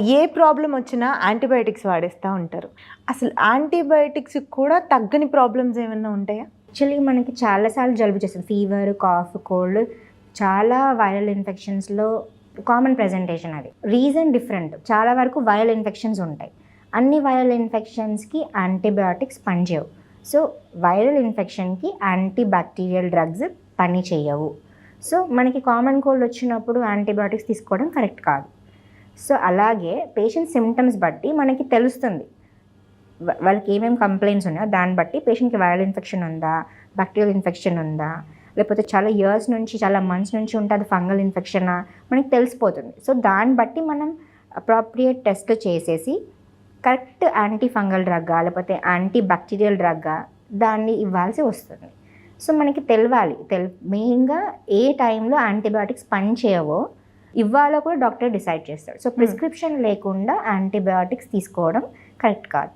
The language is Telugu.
ఏ ప్రాబ్లం వచ్చినా యాంటీబయాటిక్స్ వాడేస్తూ ఉంటారు. అసలు యాంటీబయాటిక్స్ కూడా తగ్గని ప్రాబ్లమ్స్ ఏమైనా ఉంటాయా? యాక్చువల్లీ మనకి చాలాసార్లు జలుబు చేస్తుంది. ఫీవర్ కాఫ్ కోల్డ్ చాలా వైరల్ ఇన్ఫెక్షన్స్లో కామన్ ప్రెజెంటేషన్ అది. Reason different. చాలా వరకు వైరల్ ఇన్ఫెక్షన్స్ ఉంటాయి. అన్ని వైరల్ ఇన్ఫెక్షన్స్కి యాంటీబయాటిక్స్ పనిచేయవు. సో వైరల్ ఇన్ఫెక్షన్కి యాంటీబ్యాక్టీరియల్ డ్రగ్స్ పని చేయవు సో మనకి కామన్ కోల్డ్ వచ్చినప్పుడు యాంటీబయాటిక్స్ తీసుకోవడం కరెక్ట్ కాదు. సో అలాగే పేషెంట్ సిమ్టమ్స్ బట్టి మనకి తెలుస్తుంది. వాళ్ళకి ఏమేమి కంప్లైంట్స్ ఉన్నాయో దాన్ని బట్టి పేషెంట్కి వైరల్ ఇన్ఫెక్షన్ ఉందా బ్యాక్టీరియల్ ఇన్ఫెక్షన్ ఉందా లేకపోతే చాలా ఇయర్స్ నుంచి చాలా మంత్స్ నుంచి ఉంటే అది ఫంగల్ ఇన్ఫెక్షనా మనకి తెలిసిపోతుంది. సో దాన్ని బట్టి మనం అప్రాప్రియేట్ టెస్ట్ చేసేసి కరెక్ట్ యాంటీ ఫంగల్ డ్రగ్గా లేకపోతే యాంటీ బ్యాక్టీరియల్ డ్రగ్గా దాన్ని ఇవ్వాల్సి వస్తుంది. సో మనకి తెలవాలి. తెల్ మెయిన్గా ఏ టైంలో యాంటీబయాటిక్స్ పని చేయవో ఇవ్వాలో కూడా డాక్టర్ డిసైడ్ చేస్తాడు. సో ప్రిస్క్రిప్షన్ లేకుండా యాంటీబయాటిక్స్ తీసుకోవడం కరెక్ట్ కాదు.